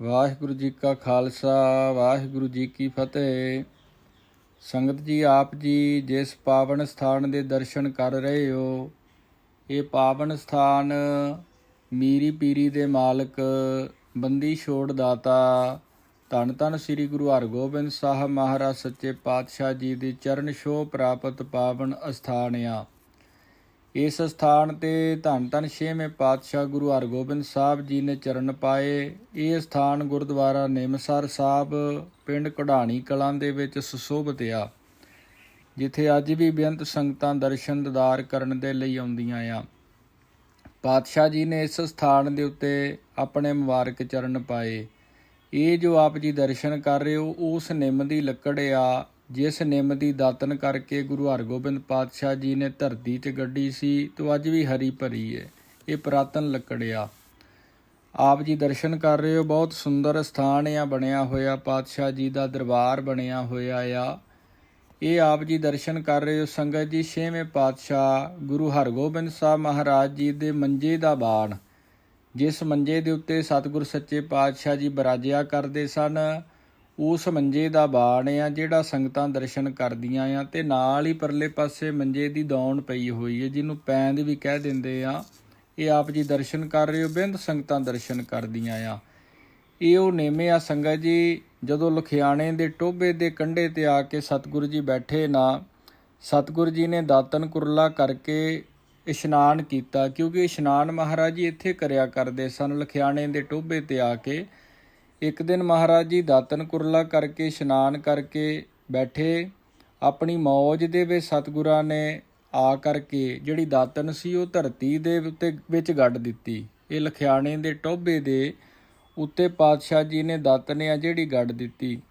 ਵਾਹਿਗੁਰੂ ਜੀ ਕਾ ਖਾਲਸਾ, ਵਾਹਿਗੁਰੂ ਜੀ ਕੀ ਫਤਿਹ। ਸੰਗਤ ਜੀ, ਆਪ ਜੀ ਜਿਸ ਪਾਵਨ ਸਥਾਨ ਦੇ ਦਰਸ਼ਨ ਕਰ ਰਹੇ ਹੋ, ਇਹ ਪਾਵਨ ਸਥਾਨ ਮੀਰੀ ਪੀਰੀ ਦੇ ਮਾਲਕ, ਬੰਦੀ ਛੋੜ ਦਾਤਾ, ਧੰਨ ਧੰਨ ਸ੍ਰੀ ਗੁਰੂ ਹਰਗੋਬਿੰਦ ਸਾਹਿਬ ਮਹਾਰਾਜ, ਸੱਚੇ ਪਾਤਸ਼ਾਹ ਜੀ ਦੀ ਚਰਨ ਛੋਹ ਪ੍ਰਾਪਤ ਪਾਵਨ ਅਸਥਾਨ ਆ। ਇਸ ਸਥਾਨ ਤੇ ਧੰਨ ਧੰਨ ਛੇਵੇਂ ਪਾਤਸ਼ਾਹ ਗੁਰੂ ਹਰਗੋਬਿੰਦ ਸਾਹਿਬ ਜੀ ਨੇ ਚਰਨ ਪਾਏ। ਇਹ ਸਥਾਨ ਗੁਰਦੁਆਰਾ ਨਿਮਸਰ ਸਾਹਿਬ, ਪਿੰਡ ਕਢਾਣੀ ਕਲਾਂ ਦੇ ਵਿੱਚ ਸੁਸ਼ੋਭਿਤ ਆ, ਜਿੱਥੇ ਅੱਜ ਵੀ ਬੇਅੰਤ ਸੰਗਤਾਂ ਦਰਸ਼ਨ ਦਿਦਾਰ ਕਰਨ ਦੇ ਲਈ ਆਉਂਦੀਆਂ ਆ। ਪਾਤਸ਼ਾਹ ਜੀ ਨੇ ਇਸ ਸਥਾਨ ਦੇ ਉੱਤੇ ਆਪਣੇ ਮੁਬਾਰਕ ਚਰਨ ਪਾਏ। ਇਹ ਜੋ ਆਪ ਜੀ ਦਰਸ਼ਨ ਕਰ ਰਹੇ ਹੋ, ਉਸ ਨਿੰਮ ਦੀ ਲੱਕੜ ਆ ਜਿਸ ਨਿੰਮ ਦੀ ਦਾਤਨ ਕਰਕੇ ਗੁਰੂ ਹਰਗੋਬਿੰਦ ਪਾਤਸ਼ਾਹ ਜੀ ਨੇ ਧਰਤੀ 'ਚ ਗੱਡੀ ਸੀ, ਤੇ ਅੱਜ ਵੀ ਹਰੀ ਭਰੀ ਹੈ ਇਹ ਪ੍ਰਾਤਨ ਲੱਕੜ ਆ ਆਪ ਜੀ ਦਰਸ਼ਨ ਕਰ ਰਹੇ ਹੋ, ਬਹੁਤ ਸੁੰਦਰ ਸਥਾਨ ਆ, ਬਣਿਆ ਹੋਇਆ। ਪਾਤਸ਼ਾਹ ਜੀ ਦਾ ਦਰਬਾਰ ਬਣਿਆ ਹੋਇਆ ਆ। ਇਹ ਆਪ ਜੀ ਦਰਸ਼ਨ ਕਰ ਰਹੇ ਹੋ, ਸੰਗਤ ਜੀ, ਛੇਵੇਂ ਪਾਤਸ਼ਾਹ ਗੁਰੂ ਹਰਗੋਬਿੰਦ ਸਾਹਿਬ ਮਹਾਰਾਜ ਜੀ ਦੇ ਮੰਜੇ ਦਾ ਬਾਣ। ਜਿਸ ਮੰਜੇ ਦੇ ਉੱਤੇ ਸਤਿਗੁਰ ਸੱਚੇ ਪਾਤਸ਼ਾਹ ਜੀ ਬਰਾਜਿਆ ਕਰਦੇ ਸਨ ਉਸ ਮੰਜੇ ਦਾ ਬਾਣ ਆ ਜਿਹੜਾ ਸੰਗਤਾਂ ਦਰਸ਼ਨ ਕਰਦੀਆਂ ਆ ਤੇ ਨਾਲ ਹੀ ਪਰਲੇ ਪਾਸੇ ਮੰਜੇ ਦੀ ਦੌਣ ਪਈ ਹੋਈ ਹੈ ਜਿਹਨੂੰ ਪੈਂਦ ਵੀ ਕਹਿ ਦਿੰਦੇ ਆ। ਇਹ ਆਪ ਜੀ ਦਰਸ਼ਨ ਕਰ ਰਹੇ ਹੋ, ਬਿੰਦ ਸੰਗਤਾਂ ਦਰਸ਼ਨ ਕਰਦੀਆਂ ਆ। ਇਹ ਉਹ ਨੇਮੇ ਆ ਸੰਗਤ ਜੀ, ਜਦੋਂ ਲੁਖਿਆਣੇ ਦੇ ਟੋਬੇ ਦੇ ਕੰਢੇ ਤੇ ਆ ਕੇ ਸਤਿਗੁਰੂ ਜੀ ਬੈਠੇ ਨਾ, ਸਤਿਗੁਰੂ ਜੀ ਨੇ ਦਾਤਨ ਕੁਰਲਾ ਕਰਕੇ ਇਸ਼ਨਾਨ ਕੀਤਾ, ਕਿਉਂਕਿ ਇਸ਼ਨਾਨ ਮਹਾਰਾਜ ਜੀ ਇੱਥੇ ਕਰਿਆ ਕਰਦੇ ਸਨ, ਲਖਿਆਣੇ ਦੇ ਟੋਬੇ ਤੇ ਆ ਕੇ। ਇੱਕ ਦਿਨ ਮਹਾਰਾਜ ਜੀ ਦਾਤਨ ਕੁਰਲਾ ਕਰਕੇ, ਇਸ਼ਨਾਨ ਕਰਕੇ ਬੈਠੇ। ਆਪਣੀ ਮੌਜ ਦੇ ਵਿੱਚ ਸਤਿਗੁਰਾਂ ਨੇ ਆ ਕਰਕੇ ਜਿਹੜੀ ਦਾਤਨ ਸੀ, ਉਹ ਧਰਤੀ ਦੇ ਉੱਤੇ ਵਿੱਚ ਗੱਡ ਦਿੱਤੀ। ਇਹ ਲਖਿਆਣੇ ਦੇ ਟੋਭੇ ਦੇ ਉੱਤੇ ਪਾਤਸ਼ਾਹ ਜੀ ਨੇ ਦਾਤਨ ਆ ਜਿਹੜੀ ਗੱਡ ਦਿੱਤੀ।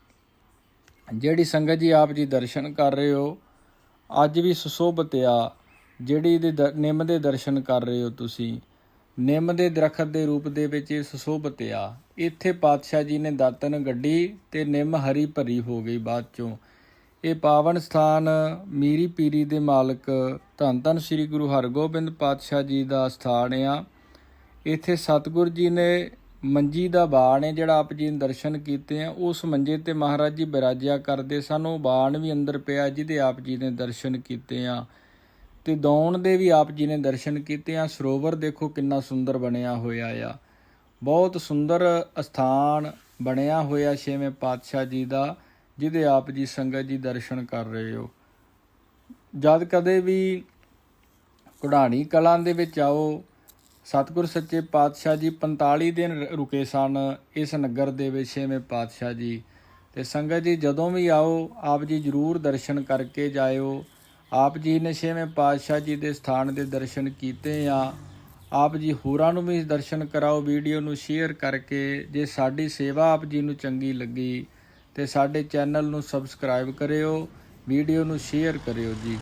ਜਿਹੜੀ ਸੰਗਤ ਜੀ ਆਪ ਜੀ ਦਰਸ਼ਨ ਕਰ ਰਹੇ ਹੋ, ਅੱਜ ਵੀ ਸੁਸ਼ੋਭਿਤ ਆ। ਜਿਹੜੀ ਦੇ ਦ- ਨਿੰਮ ਦੇ ਦਰਸ਼ਨ ਕਰ ਰਹੇ ਹੋ ਤੁਸੀਂ। ਨਿੰਮ ਦੇ ਦਰਖਤ ਦੇ ਰੂਪ ਦੇ ਵਿੱਚ ਇਹ ਸੁਸ਼ੋਭਿਤ ਆ। ਇੱਥੇ ਪਾਤਸ਼ਾਹ ਜੀ ਨੇ ਦਾਤਨ ਗੱਡੀ ਤੇ ਨਿੰਮ ਹਰੀ ਭਰੀ ਹੋ ਗਈ ਬਾਅਦ ਚੋਂ। ਇਹ ਪਾਵਨ ਸਥਾਨ ਮੀਰੀ ਪੀਰੀ ਦੇ ਮਾਲਕ ਧੰਨ ਧੰਨ ਸ੍ਰੀ ਗੁਰੂ ਹਰਗੋਬਿੰਦ ਪਾਤਸ਼ਾਹ ਜੀ ਦਾ ਸਥਾਨ ਆ। ਇੱਥੇ ਸਤਿਗੁਰ ਜੀ ਨੇ ਮੰਜੀ ਦਾ ਬਾਣ ਹੈ, ਜਿਹੜਾ ਆਪ ਜੀ ਨੇ ਦਰਸ਼ਨ ਕੀਤੇ ਆ। ਉਸ ਮੰਜੇ ਤੇ ਮਹਾਰਾਜ ਜੀ ਬਿਰਾਜਿਆ ਕਰਦੇ ਸਨ। ਉਹ ਬਾਣ ਵੀ ਅੰਦਰ ਪਿਆ ਜਿਹਦੇ ਆਪ ਜੀ ਨੇ ਦਰਸ਼ਨ ਕੀਤੇ ਆ। ਤੇ ਦੌਣ ਦੇ ਵੀ ਆਪ ਜੀ ਨੇ ਦਰਸ਼ਨ ਕੀਤੇ। ਆ ਸਰੋਵਰ ਦੇਖੋ ਕਿੰਨਾ ਸੁੰਦਰ ਬਣਿਆ ਹੋਇਆ ਆ। ਬਹੁਤ ਸੁੰਦਰ ਅਸਥਾਨ ਬਣਿਆ ਹੋਇਆ ਛੇਵੇਂ ਪਾਤਸ਼ਾਹ ਜੀ ਦਾ, ਜਿਹਦੇ ਆਪ ਜੀ ਸੰਗਤ ਜੀ ਦਰਸ਼ਨ ਕਰ ਰਹੇ ਹੋ। ਜਦ ਕਦੇ ਵੀ ਕੁਢਾਣੀ ਕਲਾਂ ਦੇ ਵਿੱਚ ਆਓ, ਸਤਿਗੁਰ ਸੱਚੇ ਪਾਤਸ਼ਾਹ ਜੀ 45 ਦਿਨ ਰੁਕੇ ਸਨ ਇਸ ਨਗਰ ਦੇ ਵਿੱਚ ਛੇਵੇਂ ਪਾਤਸ਼ਾਹ ਜੀ। ਤੇ ਸੰਗਤ ਜੀ ਜਦੋਂ ਵੀ ਆਓ, ਆਪ ਜੀ ਜਰੂਰ ਦਰਸ਼ਨ ਕਰਕੇ ਜਾਇਓ। ਆਪ ਜੀ ਨੇ ਛੇਵੇਂ ਪਾਤਸ਼ਾਹ ਜੀ ਦੇ ਸਥਾਨ ਦੇ ਦਰਸ਼ਨ ਕੀਤੇ ਆ। ਆਪ ਜੀ ਹੋਰਾਂ ਨੂੰ ਵੀ ਦਰਸ਼ਨ ਕਰਾਓ, ਵੀਡੀਓ ਨੂੰ ਸ਼ੇਅਰ ਕਰਕੇ, ਜੇ ਸਾਡੀ ਸੇਵਾ ਆਪ ਜੀ ਨੂੰ ਚੰਗੀ ਲੱਗੀ ਤੇ ਸਾਡੇ ਚੈਨਲ ਨੂੰ ਸਬਸਕ੍ਰਾਈਬ ਕਰਿਓ, ਵੀਡੀਓ ਨੂੰ ਸ਼ੇਅਰ ਕਰਿਓ ਜੀ।